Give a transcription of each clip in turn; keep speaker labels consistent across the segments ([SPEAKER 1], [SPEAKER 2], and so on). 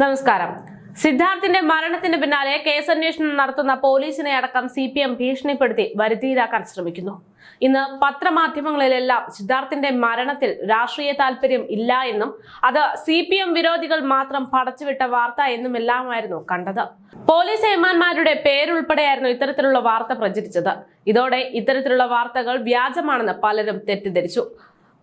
[SPEAKER 1] നമസ്കാരം. സിദ്ധാർത്ഥിന്റെ മരണത്തിന് പിന്നാലെ കേസന്വേഷണം നടത്തുന്ന പോലീസിനെ അടക്കം സി പി എം ഭീഷണിപ്പെടുത്തി വരുതിയിലാക്കാൻ ശ്രമിക്കുന്നു. ഇന്ന് പത്രമാധ്യമങ്ങളിലെല്ലാം സിദ്ധാർത്ഥിന്റെ മരണത്തിൽ രാഷ്ട്രീയ താല്പര്യം ഇല്ല എന്നും അത് സി പി എം വിരോധികൾ മാത്രം പടച്ചുവിട്ട വാർത്ത എന്നുമെല്ലാമായിരുന്നു കണ്ടത്. പോലീസ് ഏമാന്മാരുടെ പേരുൾപ്പെടെയായിരുന്നു ഇത്തരത്തിലുള്ള വാർത്ത പ്രചരിച്ചത്. ഇതോടെ ഇത്തരത്തിലുള്ള വാർത്തകൾ വ്യാജമാണെന്ന് പലരും തെറ്റിദ്ധരിച്ചു.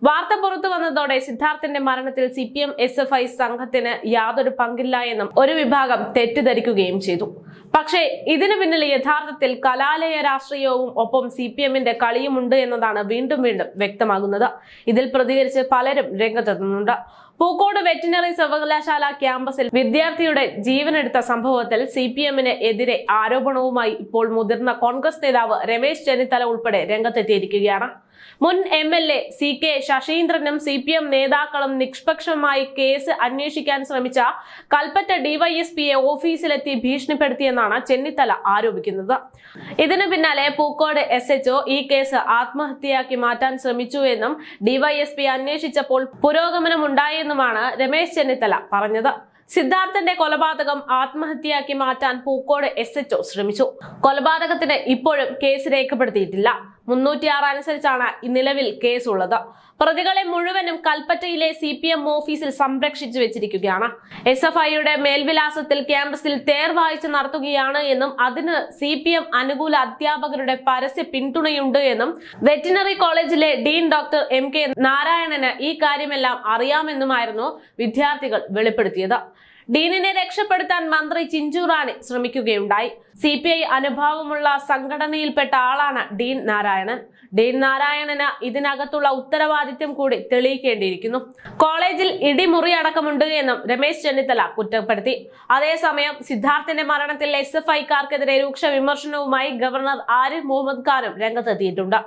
[SPEAKER 1] വാർത്ത പുറത്തു വന്നതോടെ സിദ്ധാർത്ഥന്റെ മരണത്തിൽ C P M S F I സംഘത്തിന് യാതൊരു പങ്കില്ല എന്നും ഒരു വിഭാഗം തെറ്റിദ്ധരിക്കുകയും ചെയ്തു. പക്ഷേ ഇതിനു പിന്നിൽ യഥാർത്ഥത്തിൽ കലാലയ രാഷ്ട്രീയവും ഒപ്പം സി പി എമ്മിന്റെ കളിയുമുണ്ട് എന്നതാണ് വീണ്ടും വീണ്ടും വ്യക്തമാകുന്നത്. ഇതിൽ പ്രതികരിച്ച് പലരും രംഗത്തെത്തുന്നുണ്ട്. പൂക്കോട് വെറ്റിനറി സർവകലാശാല ക്യാമ്പസിൽ വിദ്യാർത്ഥിയുടെ ജീവനെടുത്ത സംഭവത്തിൽ സി പി എമ്മിന് എതിരെ ആരോപണവുമായി ഇപ്പോൾ മുതിർന്ന കോൺഗ്രസ് നേതാവ് രമേശ് ചെന്നിത്തല ഉൾപ്പെടെ രംഗത്തെത്തിയിരിക്കുകയാണ്. മുൻ M L A C K ശശീന്ദ്രനും C P M നേതാക്കളും നിഷ്പക്ഷമായി കേസ് അന്വേഷിക്കാൻ ശ്രമിച്ച കൽപ്പറ്റ ഡിവൈഎസ്പിയെ ഓഫീസിലെത്തി ഭീഷണിപ്പെടുത്തിയെന്നാണ് ചെന്നിത്തല ആരോപിക്കുന്നത്. ഇതിനു പിന്നാലെ പൂക്കോട് എസ് എച്ച്ഒ ഈ കേസ് ആത്മഹത്യയാക്കി മാറ്റാൻ ശ്രമിച്ചു എന്നും ഡിവൈഎസ്പി അന്വേഷിച്ചപ്പോൾ പുരോഗമനമുണ്ടായെന്നുമാണ് രമേശ് ചെന്നിത്തല പറഞ്ഞത്. സിദ്ധാർത്ഥന്റെ കൊലപാതകം ആത്മഹത്യയാക്കി മാറ്റാൻ പൂക്കോട് എസ് എച്ച്ഒ ശ്രമിച്ചു. കൊലപാതകത്തിന് ഇപ്പോഴും കേസ് രേഖപ്പെടുത്തിയിട്ടില്ല. മുന്നൂറ്റിയാറ് അനുസരിച്ചാണ് നിലവിൽ കേസുള്ളത്. പ്രതികളെ മുഴുവനും കൽപ്പറ്റയിലെ സി പി എം ഓഫീസിൽ സംരക്ഷിച്ചു വെച്ചിരിക്കുകയാണ്. എസ് എഫ് ഐയുടെ മേൽവിലാസത്തിൽ ക്യാമ്പസിൽ വായിച്ച് നടത്തുകയാണ് എന്നും അതിന് സി പി എം അനുകൂല അധ്യാപകരുടെ പരസ്യ പിന്തുണയുണ്ട് എന്നും വെറ്റിനറി കോളേജിലെ ഡീൻ ഡോക്ടർ എം കെ നാരായണന് ഈ കാര്യമെല്ലാം അറിയാമെന്നുമായിരുന്നു വിദ്യാർത്ഥികൾ വെളിപ്പെടുത്തിയത്. ഡീനിനെ രക്ഷപ്പെടുത്താൻ മന്ത്രി ചിഞ്ചു റാണി ശ്രമിക്കുകയുണ്ടായി. സി പി ഐ അനുഭാവമുള്ള സംഘടനയിൽപ്പെട്ട ആളാണ് ഡീൻ നാരായണൻ. ഡീൻ നാരായണന് ഇതിനകത്തുള്ള ഉത്തരവാദിത്യം കൂടി തെളിയിക്കേണ്ടിയിരിക്കുന്നു. കോളേജിൽ ഇടിമുറി അടക്കമുണ്ട് എന്നും രമേശ് ചെന്നിത്തല കുറ്റപ്പെടുത്തി. അതേസമയം സിദ്ധാർത്ഥിന്റെ മരണത്തിൽ എസ് എഫ് ഐക്കാർക്കെതിരെ രൂക്ഷ വിമർശനവുമായി ഗവർണർ ആരിഫ് മുഹമ്മദ് ഖാനും രംഗത്തെത്തിയിട്ടുണ്ട്.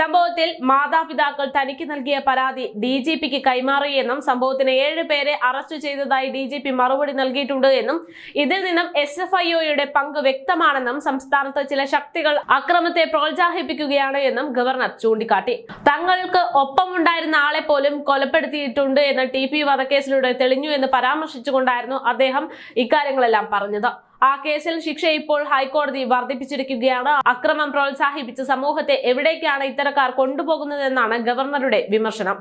[SPEAKER 1] സംഭവത്തിൽ മാതാപിതാക്കൾ തനിക്ക് നൽകിയ പരാതി ഡി ജി പിക്ക് കൈമാറിയെന്നും സംഭവത്തിന് ഏഴ് പേരെ അറസ്റ്റ് ചെയ്തതായി ഡി ജി പി മറുപടി നൽകിയിട്ടുണ്ട് എന്നും ഇതിൽ നിന്നും എസ് എഫ് ഐ ഒയുടെ പങ്ക് വ്യക്തമാണെന്നും സംസ്ഥാനത്ത് ചില ശക്തികൾ അക്രമത്തെ പ്രോത്സാഹിപ്പിക്കുകയാണ് എന്നും ഗവർണർ ചൂണ്ടിക്കാട്ടി. തങ്ങൾക്ക് ഒപ്പമുണ്ടായിരുന്ന ആളെ പോലും കൊലപ്പെടുത്തിയിട്ടുണ്ട് എന്ന് ടി പി വധക്കേസിലൂടെ തെളിഞ്ഞു എന്ന് പരാമർശിച്ചുകൊണ്ടായിരുന്നു അദ്ദേഹം ഇക്കാര്യങ്ങളെല്ലാം പറഞ്ഞത്. ആ കേസിൽ ശിക്ഷ ഇപ്പോൾ ഹൈക്കോടതി വർദ്ധിപ്പിച്ചിരിക്കുകയാണ്. അക്രമം പ്രോത്സാഹിപ്പിച്ച് സമൂഹത്തെ എവിടേക്കാണ് ഇത്തരക്കാർ കൊണ്ടുപോകുന്നതെന്നാണ് ഗവർണറുടെ വിമർശനം.